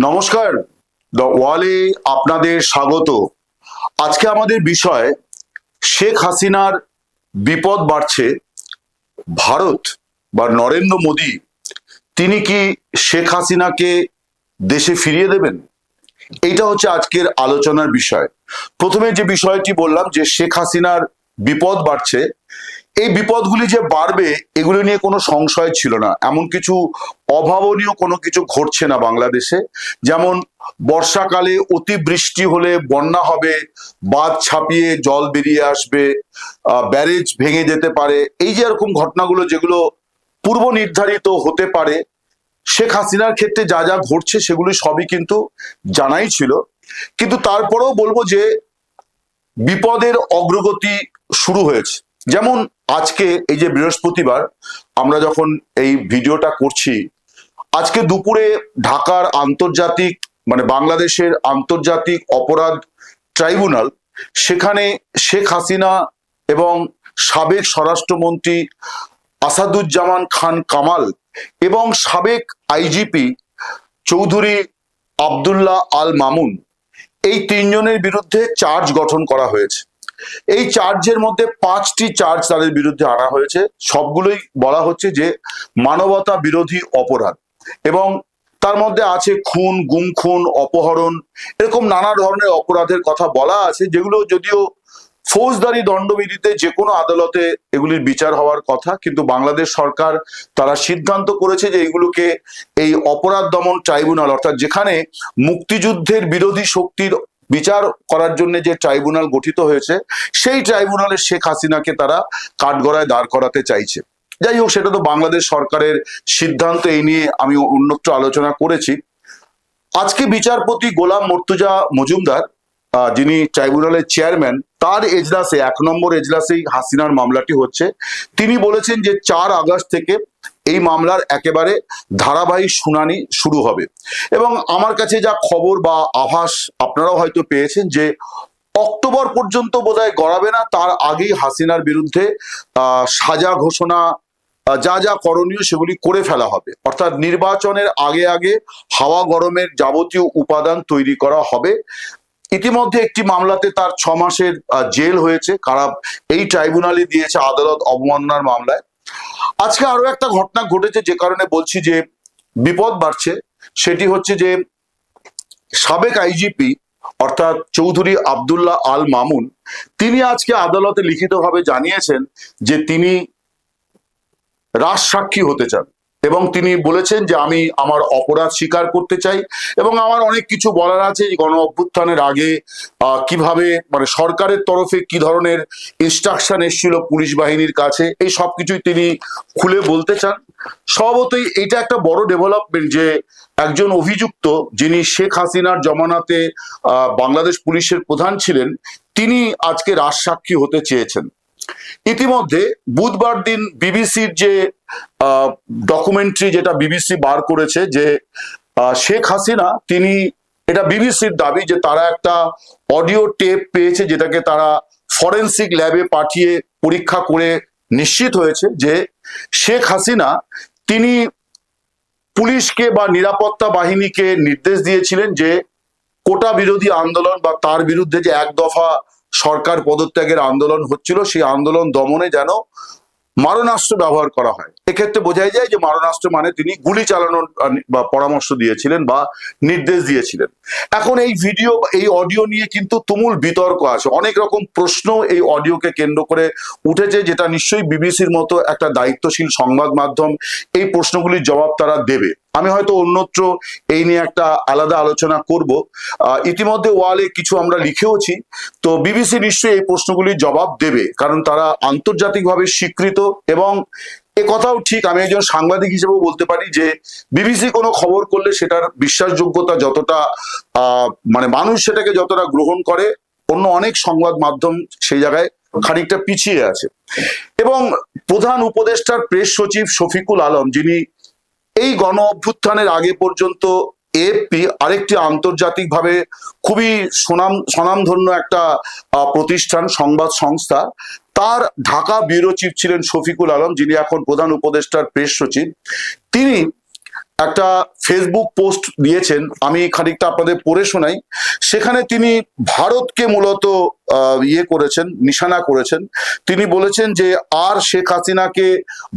নমস্কার। দ্য ওয়ালে আপনাদের স্বাগত। আজকে আমাদের বিষয়, শেখ হাসিনার বিপদ বাড়ছে, ভারত বা নরেন্দ্র মোদী, তিনি কি শেখ হাসিনাকে দেশে ফিরিয়ে দেবেন? এইটা হচ্ছে আজকের আলোচনার বিষয়। প্রথমে যে বিষয়টি বললাম যে শেখ হাসিনার বিপদ বাড়ছে এই বিপদগুলি যে বাড়বে, এগুলো নিয়ে কোনো সংশয় ছিল না। এমন কিছু অভাবনীয় কোনো কিছু ঘটছে না বাংলাদেশে। যেমন বর্ষাকালে অতিবৃষ্টি হলে বন্যা হবে, বাঁধ ছাপিয়ে জল বেরিয়ে আসবে ব্যারেজ ভেঙে যেতে পারে। এই যে এরকম ঘটনাগুলো যেগুলো পূর্ব নির্ধারিত হতে পারে, শেখ হাসিনার ক্ষেত্রে যা যা ঘটছে সেগুলি সবই কিন্তু জানাই ছিল। কিন্তু তারপরেও বলব যে বিপদের অগ্রগতি শুরু হয়েছে। যেমন আজকে এই যে বৃহস্পতিবার আমরা যখন এই ভিডিওটা করছি, আজকে দুপুরে ঢাকার আন্তর্জাতিক মানে বাংলাদেশের আন্তর্জাতিক অপরাধ ট্রাইব্যুনাল, সেখানে শেখ হাসিনা এবং সাবেক স্বরাষ্ট্রমন্ত্রী আসাদুজ্জামান খান কামাল এবং সাবেক আইজিপি চৌধুরী আব্দুল্লাহ আল মামুন, এই তিনজনের বিরুদ্ধে চার্জ গঠন করা হয়েছে। এই চার্জের মধ্যে পাঁচটি চার্জ তাদের বিরুদ্ধে আনা হয়েছে। সবগুলোই বলা হচ্ছে যে মানবতা বিরোধী অপরাধ। এবং তার মধ্যে আছে খুন গুম খুন অপহরণ, এরকম নানা ধরনের অপরাধের কথা বলা আছে, যেগুলো যদিও ফৌজদারি দণ্ডবিধিতে যে কোনো আদালতে এগুলির বিচার হওয়ার কথা, কিন্তু বাংলাদেশ সরকার তারা সিদ্ধান্ত করেছে যে এগুলোকে এই অপরাধ দমন ট্রাইব্যুনাল, অর্থাৎ যেখানে মুক্তিযুদ্ধের বিরোধী শক্তির বিচার করার জন্য যে ট্রাইব্যুনাল গঠিত হয়েছে, সেই ট্রাইব্যুনালে শেখ হাসিনাকে তারা কাঠগড়ায় দাঁড় করাতে চাইছে। যাই হোক, সেটা তো বাংলাদেশ সরকারের সিদ্ধান্ত, এই নিয়ে আমি অন্যত্র আলোচনা করেছি। আজকে বিচারপতি গোলাম মর্তুজা মজুমদার যিনি ট্রাইব্যুনালের চেয়ারম্যান, তার এজলাসে, এক নম্বর এজলাসেই হাসিনার মামলাটি হচ্ছে। তিনি বলেছেন যে চার আগস্ট থেকে এই মামলার একেবারে ধারাবাহিক শুনানি শুরু হবে। এবং আমার কাছে যা খবর বা আভাস আপনারাও হয়তো পেয়েছেন যে, অক্টোবর পর্যন্ত বোধহয় গড়াবে না, তার আগেই হাসিনার বিরুদ্ধে সাজা ঘোষণা যা যা করণীয় সেগুলি করে ফেলা হবে। অর্থাৎ নির্বাচনের আগে আগে হাওয়া গরমের যাবতীয় উপাদান তৈরি করা হবে। ইতিমধ্যে একটি মামলাতে তার ছ মাসের জেল হয়েছে। কারা এই ট্রাইব্যুনালে দিয়েছে আদালত অবমাননার মামলায়। আজকে আরও একটা ঘটনা ঘটেছে যে কারণে বলছি যে বিপদ বাড়ছে। সেটি হচ্ছে যে সাবেক আইজিপি অর্থাৎ চৌধুরী আবদুল্লাহ আল মামুন, তিনি আজকে আদালতে লিখিতভাবে জানিয়েছেন যে তিনি রাজ সাক্ষী হতে চান। এবং তিনি বলেছেন যে আমি আমার অপরাধ স্বীকার করতে চাই এবং আমার অনেক কিছু বলার আছে গণ অভ্যুত্থানের আগে কীভাবে মানে সরকারের তরফে কি ধরনের ইনস্ট্রাকশন এসেছিল পুলিশ বাহিনীর কাছে, এই সব কিছুই তিনি খুলে বলতে চান। স্বভাবতই এটা একটা বড় ডেভেলপমেন্ট যে একজন অভিযুক্ত যিনি শেখ হাসিনার জমানাতে বাংলাদেশ পুলিশের প্রধান ছিলেন, তিনি আজকে রাজসাক্ষী হতে চেয়েছেন। ইতিমধ্যে বুধবার দিন বিবিসির যে ডকুমেন্টারি যেটা বিবিসি বার করেছে যে শেখ হাসিনা তিনি, এটা বিবিসির দাবি যে তারা একটা অডিও টেপ পেয়েছে যেটাকে তারা ফরেন্সিক ল্যাবে পাঠিয়ে পরীক্ষা করে নিশ্চিত হয়েছে যে শেখ হাসিনা তিনি পুলিশকে বা নিরাপত্তা বাহিনীকে নির্দেশ দিয়েছিলেন যে কোটা বিরোধী আন্দোলন বা তার বিরুদ্ধে যে এক দফা সরকার পদত্যাগের আন্দোলন হচ্ছিল, সেই আন্দোলন দমনে যেন মারণাস্ত্র ব্যবহার করা হয়। এক্ষেত্রে বোঝাই যায় যে মারণাস্ত্র মানে তিনি গুলি চালানোর বা পরামর্শ দিয়েছিলেন বা নির্দেশ দিয়েছিলেন। এখন এই ভিডিও এই অডিও নিয়ে কিন্তু তুমুল বিতর্ক আছে। অনেক রকম প্রশ্ন এই অডিওকে কেন্দ্র করে উঠেছে, যেটা নিশ্চয়ই বিবিসির মতো একটা দায়িত্বশীল সংবাদ মাধ্যম এই প্রশ্নগুলির জবাব তারা দেবে। আমি হয়তো অন্যত্র এই নিয়ে একটা আলাদা আলোচনা করব। ইতিমধ্যে ওয়ালে কিছু আমরা লিখেওছি। তো বিবিসি নিশ্চয়ই এই প্রশ্নগুলির জবাব দেবে, কারণ তারা আন্তর্জাতিকভাবে স্বীকৃত এবং এ কথাও ঠিক, আমি একজন সাংবাদিক হিসেবেও বলতে পারি যে বিবিসি কোনো খবর করলে সেটার বিশ্বাসযোগ্যতা যতটা মানে মানুষ সেটাকে যতটা গ্রহণ করে, অন্য অনেক সংবাদ মাধ্যম সেই জায়গায় খানিকটা পিছিয়ে আছে। এবং প্রধান উপদেষ্টার প্রেস সচিব শফিকুল আলম, যিনি এই গণ অভ্যুত্থানের আগে পর্যন্ত এএফপি আরেকটি আন্তর্জাতিকভাবে খুবই সুনাম স্বনামধন্য একটা প্রতিষ্ঠান, সংবাদ সংস্থা। তার ঢাকা ব্যুরো চিফ ছিলেন শফিকুল আলম, যিনি এখন প্রধান উপদেষ্টার প্রেস সচিব। তিনি একটা ফেসবুক পোস্ট দিয়েছেন, আমি খানিকটা আপনাদের পড়ে শোনাই। সেখানে তিনি ভারতকে মূলত ইয়ে করেছেন, নিশানা করেছেন। তিনি বলেছেন যে, আর শেখ হাসিনাকে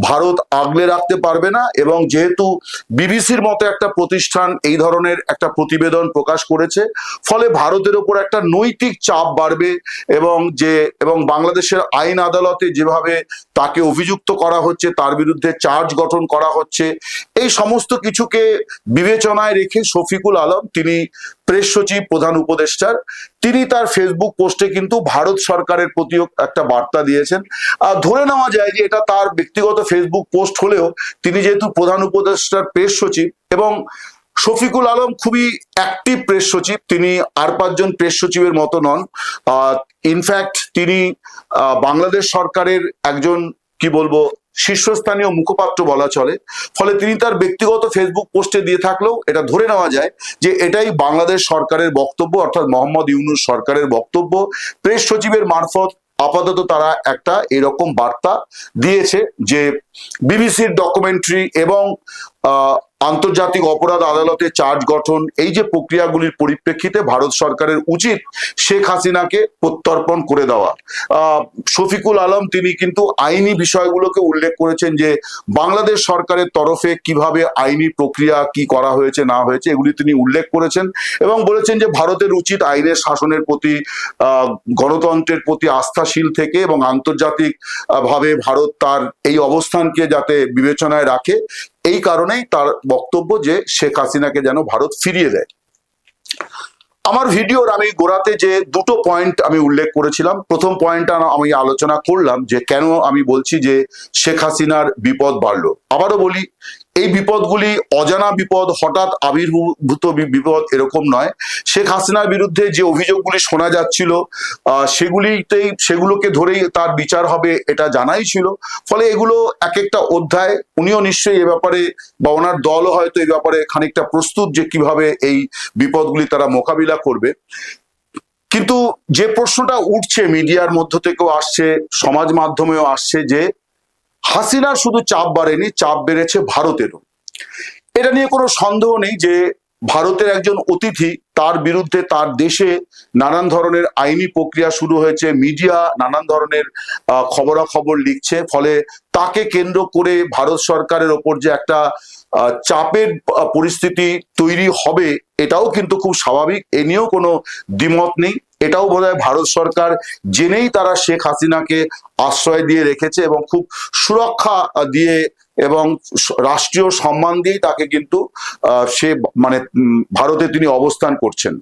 ভারত আগলে রাখতে পারবে না এবং যেহেতু বিবিসির মতো একটা প্রতিষ্ঠান এই ধরনের একটা প্রতিবেদন প্রকাশ করেছে, ফলে ভারতের ওপর একটা নৈতিক চাপ বাড়বে এবং যে, এবং বাংলাদেশের আইন আদালতে যেভাবে তাকে অভিযুক্ত করা হচ্ছে, তার বিরুদ্ধে চার্জ গঠন করা হচ্ছে, এই সমস্ত কিছুকে বিবেচনায় রেখে শফিকুল আলম, তিনি প্রেস সচিব, প্রধান উপদেষ্টার, তিনি তার ফেসবুক পোস্টে কিন্তু ভারত সরকারের প্রতিও একটা বার্তা দিয়েছেন। আর ধরে নেওয়া যায় যে এটা তার ব্যক্তিগত ফেসবুক পোস্ট হলেও তিনি যেহেতু প্রধান উপদেষ্টার প্রেস সচিব এবং শফিকুল আলম খুবই অ্যাক্টিভ প্রেস সচিব, তিনি আর পাঁচজন প্রেস সচিবের মতো নন। ইনফ্যাক্ট তিনি বাংলাদেশ সরকারের একজন, কি বলব শীর্ষস্থানীয় মুখপাত্র বলা চলে। ফলে তিনি তার ব্যক্তিগত ফেসবুক পোস্টে দিয়ে থাকলেও এটা ধরে নেওয়া যায় যে এটাই বাংলাদেশ সরকারের বক্তব্য, অর্থাৎ মোহাম্মদ ইউনুস সরকারের বক্তব্য। প্রেস সচিবের মারফত আপাতত তারা একটা এরকম বার্তা দিয়েছে যে, বিবিসির ডকুমেন্টারি এবং আন্তর্জাতিক অপরাধ আদালতে চার্জ গঠন, এই যে প্রক্রিয়াগুলির পরিপ্রেক্ষিতে ভারত সরকারের উচিত শেখ হাসিনাকে প্রত্যর্পণ করে দেওয়া। শফিকুল আলম তিনি কিন্তু আইনি বিষয়গুলোকে উল্লেখ করেছেন যে বাংলাদেশ সরকারের তরফে কীভাবে আইনি প্রক্রিয়া কি করা হয়েছে, না হয়েছে, এগুলি তিনি উল্লেখ করেছেন এবং বলেছেন যে ভারতের উচিত আইনের শাসনের প্রতি গণতন্ত্রের প্রতি আস্থাশীল থেকে এবং আন্তর্জাতিক ভাবে ভারত তার এই অবস্থানকে যাতে বিবেচনায় রাখে। এই কারণেই তার বক্তব্য যে শেখ হাসিনাকে যেন ভারত ফিরিয়ে দেয়। আমার ভিডিওর আমি গোড়াতে যে দুটো পয়েন্ট আমি উল্লেখ করেছিলাম, প্রথম পয়েন্টটা আমি আলোচনা করলাম যে কেন আমি বলছি যে শেখ হাসিনার বিপদ বাড়লো। আবারও বলি এই বিপদগুলি অজানা বিপদ, হঠাৎ আবির্ভূত বিপদ এরকম নয়। শেখ হাসিনার বিরুদ্ধে যে অভিযোগগুলি শোনা যাচ্ছিল সেগুলিতেই সেগুলোকে ধরেই তার বিচার হবে এটা জানাই ছিল। ফলে এগুলো এক একটা অধ্যায়, উনিও নিশ্চয়ই এ ব্যাপারে বা ওনার দলও হয়তো এই ব্যাপারে খানিকটা প্রস্তুত যে কীভাবে এই বিপদগুলি তারা মোকাবিলা করবে। কিন্তু যে প্রশ্নটা উঠছে মিডিয়ার মধ্য থেকেও আসছে, সমাজ মাধ্যমেও আসছে যে হাসিনার শুধু চাপ বাড়েনি, চাপ বেড়েছে ভারতেরও। এটা নিয়ে কোনো সন্দেহ নেই যে ভারতের একজন অতিথি তার বিরুদ্ধে তার দেশে নানান ধরনের আইনি প্রক্রিয়া শুরু হয়েছে, মিডিয়া নানান ধরনের খবরাখবর লিখছে, ফলে তাকে কেন্দ্র করে ভারত সরকারের ওপর যে একটা চাপের পরিস্থিতি তৈরি হবে, এটাও কিন্তু খুব স্বাভাবিক। এ নিয়েও কোনো দ্বিমত নেই। এটাও বোধহয় ভারত সরকার জেনেই তারা শেখ হাসিনাকে আশ্রয় দিয়ে রেখেছে এবং খুব সুরক্ষা দিয়ে এবং রাষ্ট্রীয় সম্মান দিয়েই তাকে কিন্তু সে মানে ভারতে তিনি অবস্থান করছেন।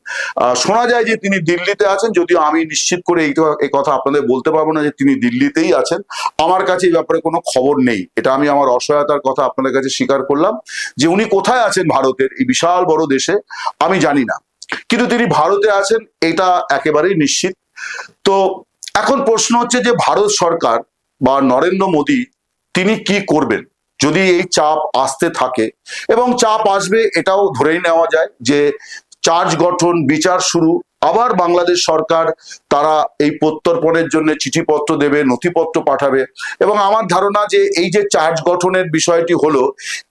শোনা যায় যে তিনি দিল্লিতে আছেন, যদিও আমি নিশ্চিত করে এই কথা আপনাদের বলতে পারব না যে তিনি দিল্লিতেই আছেন। আমার কাছে এই ব্যাপারে কোনো খবর নেই। এটা আমি আমার অসহায়তার কথা আপনাদের কাছে স্বীকার করলাম যে উনি কোথায় আছেন ভারতের এই বিশাল বড় দেশে, আমি জানি না। কিন্তু তিনি ভারতে আছেন, এটা একেবারেই নিশ্চিত। তো এখন প্রশ্ন হচ্ছে যে ভারত সরকার বা নরেন্দ্র মোদী তিনি কি করবেন? যদি এই চাপ আসতে থাকে, এবং চাপ আসবে এটাও ধরেই নেওয়া যায় যে চার্জ গঠন, বিচার শুরু আবার বাংলাদেশ সরকার তারা এই প্রত্যর্পণের জন্য চিঠিপত্র দেবে, নথিপত্র পাঠাবে এবং আমার ধারণা যে এই যে চার্জ গঠনের বিষয়টি হলো,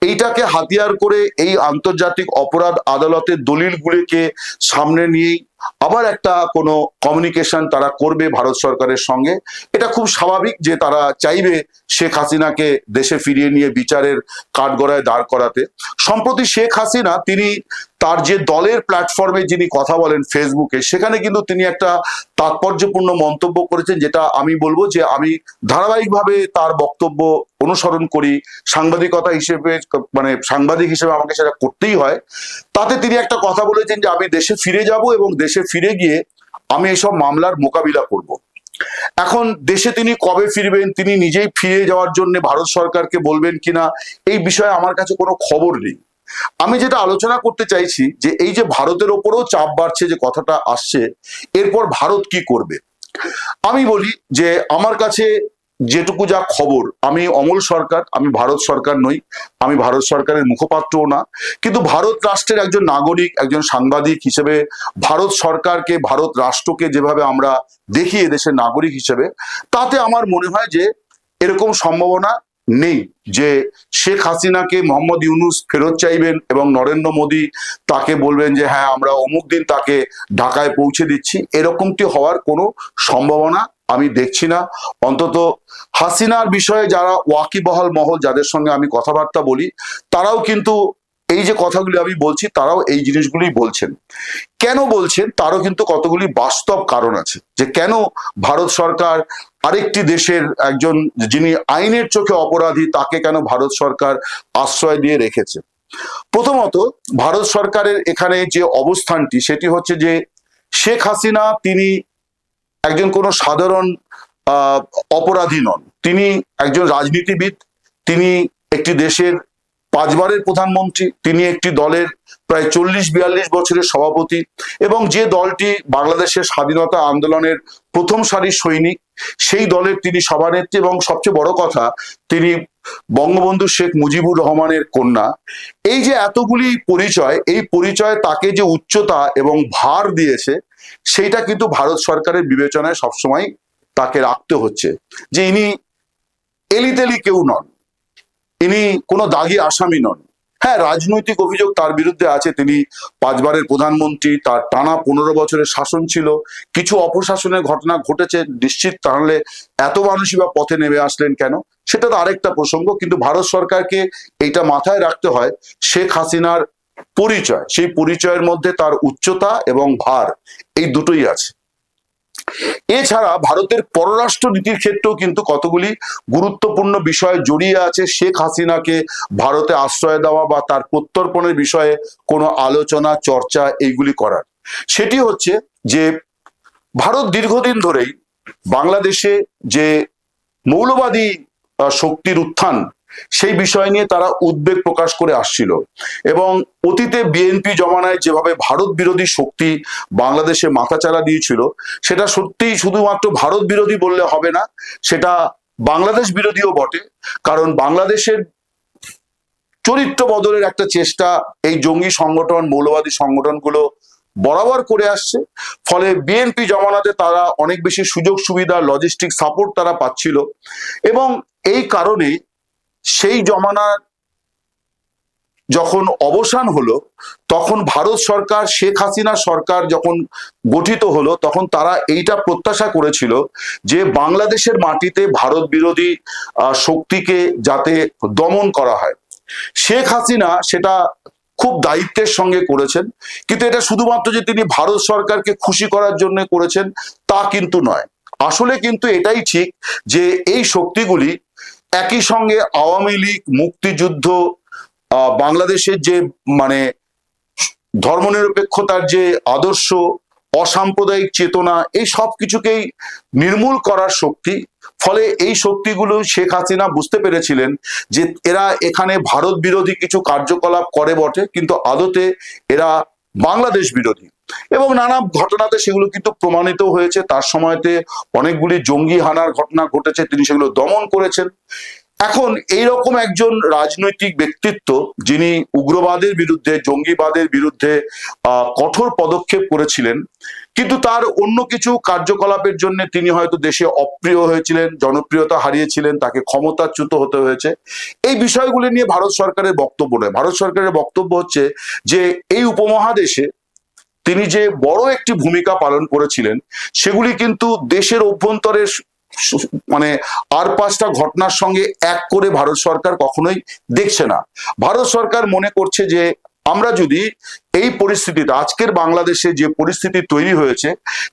এইটাকে হাতিয়ার করে এই আন্তর্জাতিক অপরাধ আদালতের দলিলগুলিকে সামনে নিয়েই আবার একটা কোনো কমিউনিকেশন তারা করবে ভারত সরকারের সঙ্গে। এটা খুব স্বাভাবিক যে তারা চাইবে শেখ হাসিনাকে দেশে ফিরিয়ে নিয়ে বিচারের কাঠগড়ায় দাঁড় করাতে। সম্প্রতি শেখ হাসিনা, তিনি তার যে দলের প্ল্যাটফর্মে যিনি কথা বলেন ফেসবুকে সেখানে কিন্তু তিনি একটা তাৎপর্যপূর্ণ মন্তব্য করেছেন, যেটা আমি বলব যে আমি ধারাবাহিকভাবে তার বক্তব্য অনুসরণ করি। সাংবাদিকতা হিসেবে মানে সাংবাদিক হিসেবে আমাকে সেটা করতেই হয়। তাতে তিনি একটা কথা বলেছেন যে আমি দেশে ফিরে যাব এবং দেশে ফিরে গিয়ে আমি এসব মামলার মোকাবিলা করব। এখন দেশে তিনি কবে ফিরবেন, তিনি নিজেই ফিরে যাওয়ার জন্য ভারত সরকারকে বলবেন কিনা, এই বিষয়ে আমার কাছে কোনো খবর নেই। আমি যেটা আলোচনা করতে চাইছি যে এই যে ভারতের ওপরেও চাপ বাড়ছে যে কথাটা আসছে, এরপর ভারত কি করবে? আমি বলি যে আমার কাছে যেটুকু যা খবর, আমি অমল সরকার, আমি ভারত সরকার নই, আমি ভারত সরকারের মুখপাত্রও না, কিন্তু ভারত রাষ্ট্রের একজন নাগরিক, একজন সাংবাদিক হিসেবে, ভারত সরকারকে, ভারত রাষ্ট্রকে যেভাবে আমরা দেখি এদেশের নাগরিক হিসেবে, তাতে আমার মনে হয় যে এরকম সম্ভাবনা নেই যে শেখ হাসিনাকে মোহাম্মদ ইউনুস ফেরত চাইবেন এবং নরেন্দ্র মোদী তাকে বলবেন যে হ্যাঁ আমরা অমুক দিন তাকে ঢাকায় পৌঁছে দিচ্ছি। এরকমটি হওয়ার কোনো সম্ভাবনা আমি দেখছি না। অন্তত হাসিনার বিষয়ে যারা ওয়াকিবহাল মহল, যাদের সঙ্গে আমি কথাবার্তা বলি, তারাও কিন্তু এই যে কথাগুলি আমি বলছি, তারাও এই জিনিসগুলি বলছেন। কেন বলছেন? তারও কিন্তু কতগুলি বাস্তব কারণ আছে। যে কেন ভারত সরকার আরেকটি দেশের একজন যিনি আইনের চোখে অপরাধী, তাকে কেন ভারত সরকার আশ্রয় দিয়ে রেখেছে? প্রথমত, ভারত সরকারের এখানে যে অবস্থানটি, সেটি হচ্ছে যে শেখ হাসিনা তিনি একজন কোনো সাধারণ অপরাধী নন। তিনি একজন রাজনীতিবিদ, তিনি একটি দেশের পাঁচবারের প্রধানমন্ত্রী, তিনি একটি দলের প্রায় চল্লিশ বিয়াল্লিশ বছরের সভাপতি এবং যে দলটি বাংলাদেশের স্বাধীনতা আন্দোলনের প্রথম সারির সৈনিক, সেই দলের তিনি সভানেত্রী এবং সবচেয়ে বড় কথা, তিনি বঙ্গবন্ধু শেখ মুজিবুর রহমানের কন্যা। এই যে এতগুলি পরিচয়, এই পরিচয় তাকে যে উচ্চতা এবং ভার দিয়েছে, সেইটা কিন্তু ভারত সরকারের বিবেচনায় সবসময় তাকে রাখতে হচ্ছে। যে ইনি এলিতেলি কেউ নন, ইনি কোনো দাগি আসামি নন। হ্যাঁ রাজনৈতিক অভিযোগ তার বিরুদ্ধে আছে। তিনি পাঁচবারের প্রধানমন্ত্রী, তার টানা পনেরো বছরের শাসন ছিল। কিছু অপশাসনের ঘটনা ঘটেছে, নিশ্চিত তাহলে এত মানুষই বা পথে নেমে আসলেন কেন? সেটা তো আরেকটা প্রসঙ্গ, কিন্তু ভারত সরকারকে এইটা মাথায় রাখতে হয়, শেখ হাসিনার পরিচয়, সেই পরিচয়ের মধ্যে তার উচ্চতা এবং ভার, এই দুটোই আছে। এছাড়া ভারতের পররাষ্ট্র নীতির ক্ষেত্রেও কিন্তু কতগুলি গুরুত্বপূর্ণ বিষয় জড়িয়ে আছে, শেখ হাসিনাকে ভারতে আশ্রয় দেওয়া বা তার প্রত্যর্পণের বিষয়ে কোনো আলোচনা, চর্চা এইগুলি করার। সেটি হচ্ছে যে, ভারত দীর্ঘদিন ধরেই বাংলাদেশে যে মৌলবাদী শক্তির উত্থান সেই বিষয় নিয়ে তারা উদ্বেগ প্রকাশ করে আসছিল। এবং অতীতে বিএনপি জমানায় যেভাবে ভারত বিরোধী শক্তি বাংলাদেশে মাথাচাড়া দিয়েছিল, সেটা সত্যিই শুধুমাত্র ভারত বিরোধী বললে হবে না, সেটা বাংলাদেশ বিরোধীও বটে। কারণ বাংলাদেশের চরিত্র বদলের একটা চেষ্টা এই জঙ্গি সংগঠন, মৌলবাদী সংগঠনগুলো বরাবর করে আসছে। ফলে বিএনপি জমানাতে তারা অনেক বেশি সুযোগ সুবিধা লজিস্টিক সাপোর্ট তারা পাচ্ছিল। এবং এই কারণে সেই জমানার যখন অবসান হলো, তখন ভারত সরকার, শেখ হাসিনা সরকার যখন গঠিত হলো, তখন তারা এইটা প্রত্যাশা করেছিল যে বাংলাদেশের মাটিতে ভারত বিরোধী শক্তিকে যাতে দমন করা হয়। শেখ হাসিনা সেটা খুব দায়িত্বের সঙ্গে করেছেন, কিন্তু এটা শুধুমাত্র যে তিনি ভারত সরকারকে খুশি করার জন্য করেছেন, তা কিন্তু নয়। আসলে কিন্তু এটাই ঠিক যে এই শক্তিগুলি একই সঙ্গে আওয়ামী লীগ, মুক্তিযুদ্ধ বাংলাদেশের যে মানে ধর্মনিরপেক্ষতার যে আদর্শ, অসাম্প্রদায়িক চেতনা, এই সব কিছুকেই নির্মূল করার শক্তি। ফলে এই শক্তিগুলো শেখ হাসিনা বুঝতে পেরেছিলেন যে এরা এখানে ভারত বিরোধী কিছু কার্যকলাপ করে বটে, কিন্তু আদতে এরা বাংলাদেশ বিরোধী। এবং নানা ঘটনাতে সেগুলো কিন্তু প্রমাণিত হয়েছে। তার সময়তে অনেকগুলি জঙ্গি হানার ঘটনা ঘটেছে, তিনি সেগুলো দমন করেছেন। এখন এইরকম একজন রাজনৈতিক ব্যক্তিত্ব, যিনি উগ্রবাদের বিরুদ্ধে, জঙ্গিবাদের বিরুদ্ধে কঠোর পদক্ষেপ করেছিলেন, কিন্তু তার অন্য কিছু কার্যকলাপের জন্য তিনি হয়তো দেশে অপ্রিয় হয়েছিলেন, জনপ্রিয়তা হারিয়েছিলেন, তাকে ক্ষমতাচ্যুত হতে হয়েছে। এই বিষয়গুলি নিয়ে ভারত সরকারের বক্তব্য নয়। ভারত সরকারের বক্তব্য হচ্ছে যে, এই উপমহাদেশে তিনি যে বড় একটি ভূমিকা পালন করেছিলেন, সেগুলি কিন্তু দেশের অভ্যন্তরের মানে আর পাঁচটা ঘটনার সঙ্গে এক করে ভারত সরকার কখনোই দেখছে না। ভারত সরকার মনে করছে যে আমরা যদি এই পরিস্থিতিতে, আজকের বাংলাদেশে যে পরিস্থিতি তৈরি হয়েছে,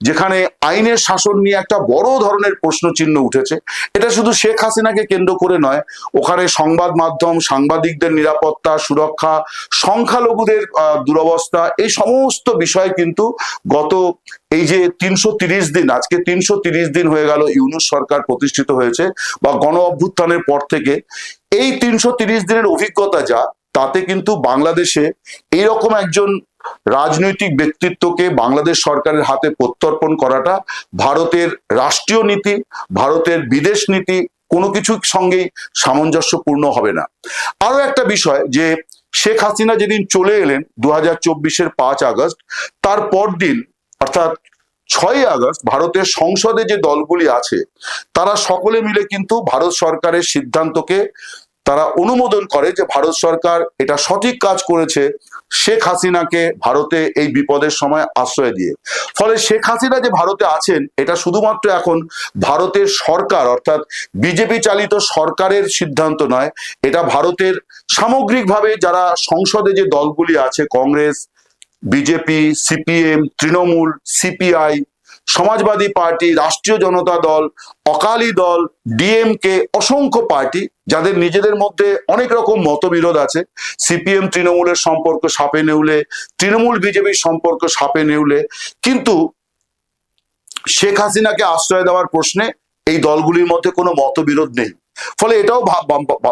যেখানে আইনের শাসন নিয়ে একটা বড় ধরনের প্রশ্ন চিহ্ন উঠেছে, এটা শুধু শেখ হাসিনাকে কেন্দ্র করে নয়, ওখানে সংবাদ মাধ্যম, সাংবাদিকদের নিরাপত্তা, সুরক্ষা, সংখ্যালঘুদের দুরবস্থা, এই সমস্ত বিষয় কিন্তু গত এই যে তিনশো দিন, আজকে তিনশো দিন হয়ে গেল ইউনুস সরকার প্রতিষ্ঠিত হয়েছে বা গণ অভ্যুত্থানের পর থেকে, এই তিনশো দিনের অভিজ্ঞতা যা তাতে কিন্তু বাংলাদেশে এইরকম একজন রাজনৈতিক ব্যক্তিত্বকে বাংলাদেশ সরকারের হাতে প্রত্যর্পণ করাটা ভারতের রাষ্ট্রীয় নীতি, ভারতের বিদেশ নীতি কোনো কিছুর সঙ্গেই সামঞ্জস্যপূর্ণ হবে না। আরও একটা বিষয় যে শেখ হাসিনা যেদিন চলে এলেন দু হাজার চব্বিশের পাঁচ আগস্ট, তার পর দিন অর্থাৎ ছয়ই আগস্ট ভারতের সংসদে যে দলগুলি আছে, তারা সকলে মিলে কিন্তু ভারত সরকারের সিদ্ধান্তকে তারা অনুমোদন করে যে ভারত সরকার এটা সঠিক কাজ করেছে শেখ হাসিনাকে ভারতে এই বিপদের সময় আশ্রয় দিয়ে। ফলে শেখ হাসিনা যে ভারতে আছেন, এটা শুধুমাত্র এখন ভারতের সরকার, অর্থাৎ বিজেপি চালিত সরকারের সিদ্ধান্ত নয়, এটা ভারতের সামগ্রিকভাবে যারা সংসদে যে দলগুলি আছে, Congress, BJP, CPM, Trinamool, CPI Samajwadi party, Rashtriya Janata Dal, Akali দল ডিএমকে অসংখ্য পার্টি যাদের নিজেদের মধ্যে অনেক রকম মতবিরোধ আছে। সিপিএম তৃণমূলের সম্পর্ক সাপে নেউলে, তৃণমূল বিজেপির সম্পর্ক সাপে নেউলে। কিন্তু শেখ হাসিনাকে আশ্রয় দেওয়ার প্রশ্নে এই দলগুলির মধ্যে কোনো মতবিরোধ নেই। ফলে এটাও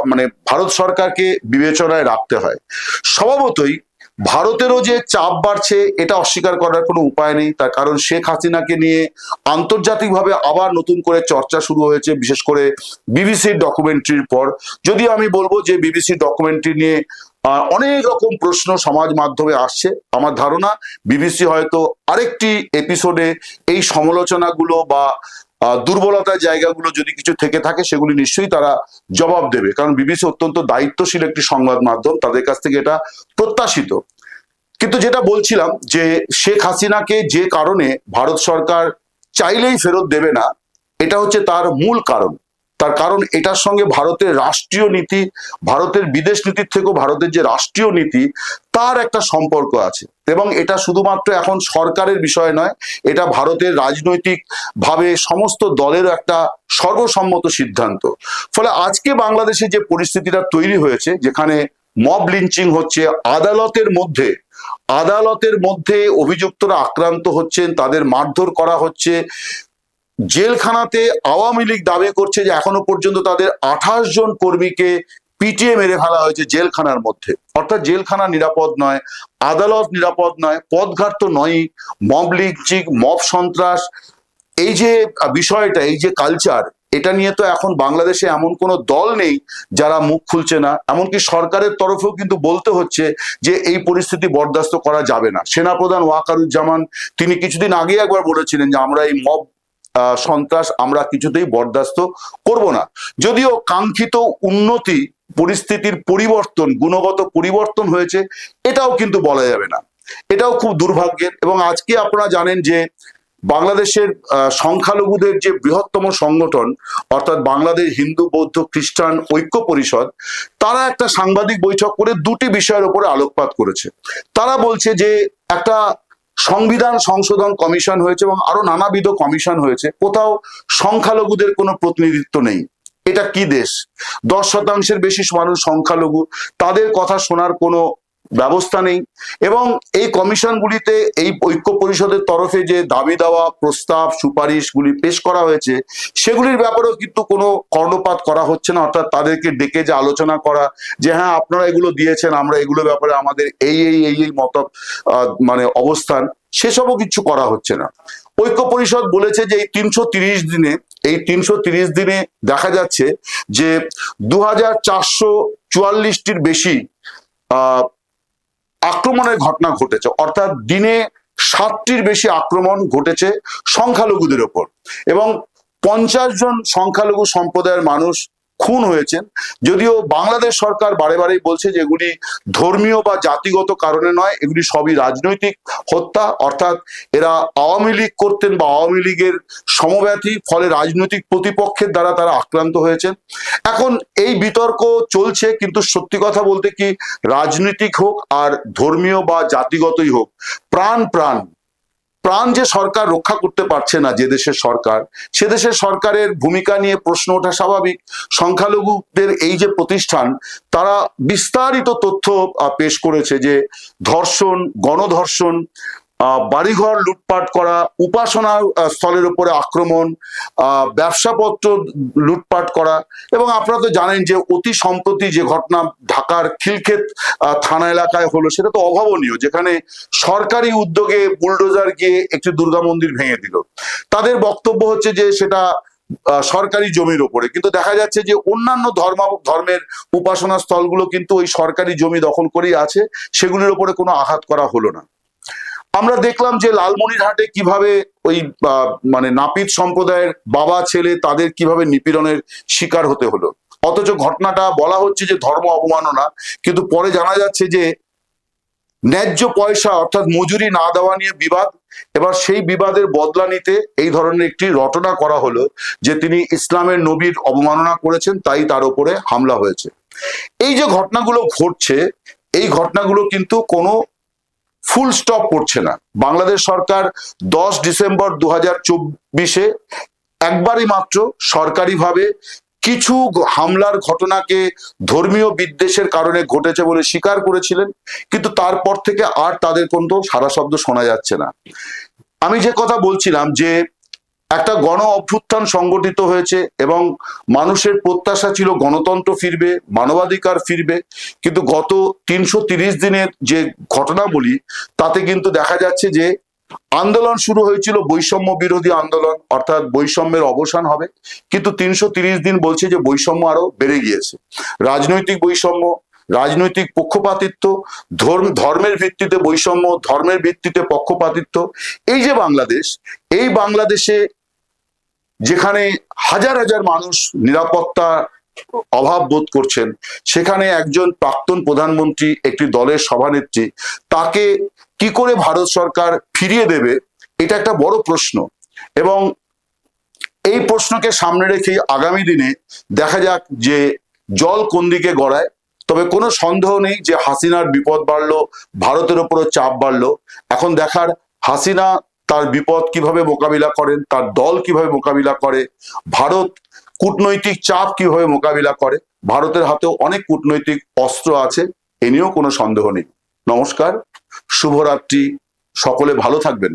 মানে ভারত সরকারকে বিবেচনায় রাখতে হয়। স্বভাবতই ভারতেরও যে চাপ বাড়ছে, এটা অস্বীকার করার কোনো উপায় নেই। তার কারণ শেখ হাসিনাকে নিয়ে আন্তর্জাতিকভাবে আবার নতুন করে চর্চা শুরু হয়েছে, বিশেষ করে বিবিসির ডকুমেন্টারির পর। যদিও আমি বলব যে বিবিসির ডকুমেন্টারি নিয়ে অনেক রকম প্রশ্ন সমাজ মাধ্যমে আসছে। আমার ধারণা, বিবিসি হয়তো আরেকটি এপিসোডে এই সমালোচনাগুলো বা দুর্বলতার জায়গাগুলো যদি কিছু থেকে থাকে, সেগুলি নিশ্চয়ই তারা জবাব দেবে। কারণ বিবিসি অত্যন্ত দায়িত্বশীল একটি সংবাদ মাধ্যম, তাদের কাছ থেকে এটা প্রত্যাশিত। কিন্তু যেটা বলছিলাম যে শেখ হাসিনাকে যে কারণে ভারত সরকার চাইলেই ফেরত দেবে না, এটা হচ্ছে তার মূল কারণ। তার কারণ এটার সঙ্গে ভারতের রাষ্ট্রীয় নীতি, ভারতের বিদেশ নীতির থেকেও ভারতের যে রাষ্ট্রীয় নীতি, তার একটা সম্পর্ক আছে। এবং এটা শুধুমাত্র এখন সরকারের বিষয় নয়, এটা ভারতের রাজনৈতিক ভাবে সমস্ত দলের একটা সর্বসম্মত সিদ্ধান্ত। ফলে আজকে বাংলাদেশে যে পরিস্থিতিটা তৈরি হয়েছে, যেখানে মব লিঞ্চিং হচ্ছে, আদালতের মধ্যে আদালতের মধ্যে অভিযুক্তরা আক্রান্ত হচ্ছেন, তাদের মারধর করা হচ্ছে জেলখানাতে আওয়ামী লীগ দাবি করছে যে এখনও পর্যন্ত তাদের আঠাশ জন কর্মীকে পিটিয়ে মেরে ফেলা হয়েছে জেলখানার মধ্যে। অর্থাৎ জেলখানা নিরাপদ নয়, আদালত নিরাপদ নয়, পথঘাট তো নয়ই, মব লিঞ্চিং মব সন্ত্রাস, এই যে বিষয়টা, এই যে কালচার এটা নিয়ে তো এখন বাংলাদেশে এমন কোনো দল নেই যারা মুখ খুলছে না। এমনকি সরকারের তরফেও কিন্তু বলতে হচ্ছে যে এই পরিস্থিতি বরদাস্ত করা যাবে না। সেনাপ্রধান ওয়াকারুজ্জামান, তিনি কিছুদিন আগে একবার বলেছিলেন যে আমরা এই মব সন্ত্রাস আমরা কিছুতেই বরদাস্ত করব না। যদিও কাঙ্ক্ষিত উন্নতি পরিস্থিতির পরিবর্তন, গুণগত পরিবর্তন হয়েছে, এটাও কিন্তু বলা যাবে না। এটাও খুব দুর্ভাগ্যের এবং আজকে আপনারা জানেন যে বাংলাদেশের সংখ্যালঘুদের যে বৃহত্তম সংগঠন, অর্থাৎ বাংলাদেশ হিন্দু, বৌদ্ধ, খ্রিস্টান ঐক্য পরিষদ, তারা একটা সাংবাদিক বৈঠক করে দুটি বিষয়ের উপরে আলোকপাত করেছে। তারা বলছে যে একটা সংবিধান সংশোধন কমিশন হয়েছে এবং আরও নানাবিধ কমিশন হয়েছে। কোথাও সংখ্যালঘুদের কোনো প্রতিনিধিত্ব নেই। এটা কি দেশ? দশ শতাংশের বেশি মানুষ সংখ্যালঘু। তাদের কথা শোনার কোনো ব্যবস্থা নেই। এবং এই কমিশনগুলিতে এই ঐক্য পরিষদের তরফে যে দাবি দেওয়া, প্রস্তাব, সুপারিশগুলি পেশ করা হয়েছে, সেগুলির ব্যাপারেও কিন্তু কোনো কর্ণপাত করা হচ্ছে না। অর্থাৎ তাদেরকে ডেকে যে আলোচনা করা, যে হ্যাঁ আপনারা এগুলো দিয়েছেন, আমরা এগুলো ব্যাপারে আমাদের এই এই এই এই মত মানে অবস্থান, সেসবও কিছু করা হচ্ছে না। ঐক্য পরিষদ বলেছে যে এই তিনশো দিনে, এই তিনশো দিনে দেখা যাচ্ছে যে দু হাজার চারশো বেশি আক্রমণের ঘটনা ঘটেছে। অর্থাৎ দিনে সাতটির বেশি আক্রমণ ঘটেছে সংখ্যালঘুদের ওপর। এবং পঞ্চাশ জন সংখ্যালঘু সম্প্রদায়ের মানুষ খুন হয়েছেন। যদিও বাংলাদেশ সরকার বারে বারেই বলছে যে এগুলি ধর্মীয় বা জাতিগত কারণে নয়, এগুলি সবই রাজনৈতিক হত্যা, অর্থাৎ এরা আওয়ামী লীগ করতেন বা আওয়ামী লীগের সমব্যাথী, ফলে রাজনৈতিক প্রতিপক্ষের দ্বারা তারা আক্রান্ত হয়েছেন। এখন এই বিতর্ক চলছে, কিন্তু সত্যি কথা বলতে কি রাজনৈতিক হোক আর ধর্মীয় বা জাতিগতই হোক, প্রাণ প্রাণ প্রাণ যে সরকার রক্ষা করতে পারছে না, যে দেশের সরকার, সে দেশের সরকারের ভূমিকা নিয়ে প্রশ্ন ওঠা স্বাভাবিক। সংখ্যালঘুদের এই যে প্রতিষ্ঠান, তারা বিস্তারিত তথ্য পেশ করেছে যে ধর্ষণ, গণধর্ষণ বাড়িঘর লুটপাট করা উপাসনা স্থলের উপরে আক্রমণ ব্যবসাপত্র লুটপাট করা এবং আপনারা তো জানেন যে অতি সম্প্রতি যে ঘটনা ঢাকার খিলক্ষেত থানা এলাকায় হলো, সেটা তো অভাবনীয়, যেখানে সরকারি উদ্যোগে বুলডোজার গিয়ে একটি দুর্গা মন্দির ভেঙে দিল। তাদের বক্তব্য হচ্ছে যে সেটা সরকারি জমির ওপরে কিন্তু দেখা যাচ্ছে যে অন্যান্য ধর্ম, ধর্মের উপাসনা স্থলগুলো কিন্তু ওই সরকারি জমি দখল করেই আছে, সেগুলির ওপরে কোনো আঘাত করা হলো না। আমরা দেখলাম যে লালমনিরহাটে কীভাবে ওই মানে নাপিত সম্প্রদায়ের বাবা, ছেলে তাদের কীভাবে নিপীড়নের শিকার হতে হলো। অথচ ঘটনাটা বলা হচ্ছে যে ধর্ম অবমাননা, কিন্তু পরে জানা যাচ্ছে যে ন্যায্য পয়সা অর্থাৎ মজুরি না দেওয়া নিয়ে বিবাদ, এবার সেই বিবাদের বদলা নিতে এই ধরনের একটি রটনা করা হলো যে তিনি ইসলামের নবীর অবমাননা করেছেন, তাই তার উপরে হামলা হয়েছে। এই যে ঘটনাগুলো ঘটছে, এই ঘটনাগুলো কিন্তু কোনো ফুল স্টপ পড়ছে না। বাংলাদেশ সরকার দশ ডিসেম্বর দু হাজার চব্বিশে একবারই মাত্র সরকারিভাবে কিছু হামলার ঘটনাকে ধর্মীয় বিদ্বেষের কারণে ঘটেছে বলে স্বীকার করেছিলেন, কিন্তু তারপর থেকে আর তাদের কোনো সারা শব্দ শোনা যাচ্ছে না। আমি যে কথা বলছিলাম যে একটা গণ অভ্যুত্থান সংগঠিত হয়েছে এবং মানুষের প্রত্যাশা ছিল গণতন্ত্র ফিরবে, মানবাধিকার ফিরবে। কিন্তু গত তিনশো তিরিশ দিনের যে ঘটনাবলী, তাতে কিন্তু দেখা যাচ্ছে যে আন্দোলন শুরু হয়েছিল বৈষম্য বিরোধী আন্দোলন, অর্থাৎ বৈষম্যের অবসান হবে। কিন্তু তিনশো দিন বলছে যে বৈষম্য আরও বেড়ে গিয়েছে। রাজনৈতিক বৈষম্য রাজনৈতিক পক্ষপাতিত্ব, ধর্ম, ধর্মের ভিত্তিতে বৈষম্য, ধর্মের ভিত্তিতে পক্ষপাতিত্ব। এই যে বাংলাদেশ, এই বাংলাদেশে যেখানে হাজার হাজার মানুষ নিরাপত্তা অভাব বোধ করছেন, সেখানে একজন প্রাক্তন প্রধানমন্ত্রী, একটি দলের সভানেত্রী, তাকে কি করে ভারত সরকার ফিরিয়ে দেবে, এটা একটা বড় প্রশ্ন। এবং এই প্রশ্নকে সামনে রেখেই আগামী দিনে দেখা যাক যে জল কোন দিকে গড়ায়। তবে কোনো সন্দেহ নেই যে হাসিনার বিপদ বাড়লো, ভারতের ওপরও চাপ বাড়লো। এখন দেখার হাসিনা তার বিপদ কীভাবে মোকাবিলা করেন, তার দল কীভাবে মোকাবিলা করে, ভারত কূটনৈতিক চাপ কীভাবে মোকাবিলা করে, ভারতের হাতেও অনেক কূটনৈতিক অস্ত্র আছে, এ নিয়েও কোনো সন্দেহ নেই। নমস্কার, শুভরাত্রি, সকলে ভালো থাকবেন।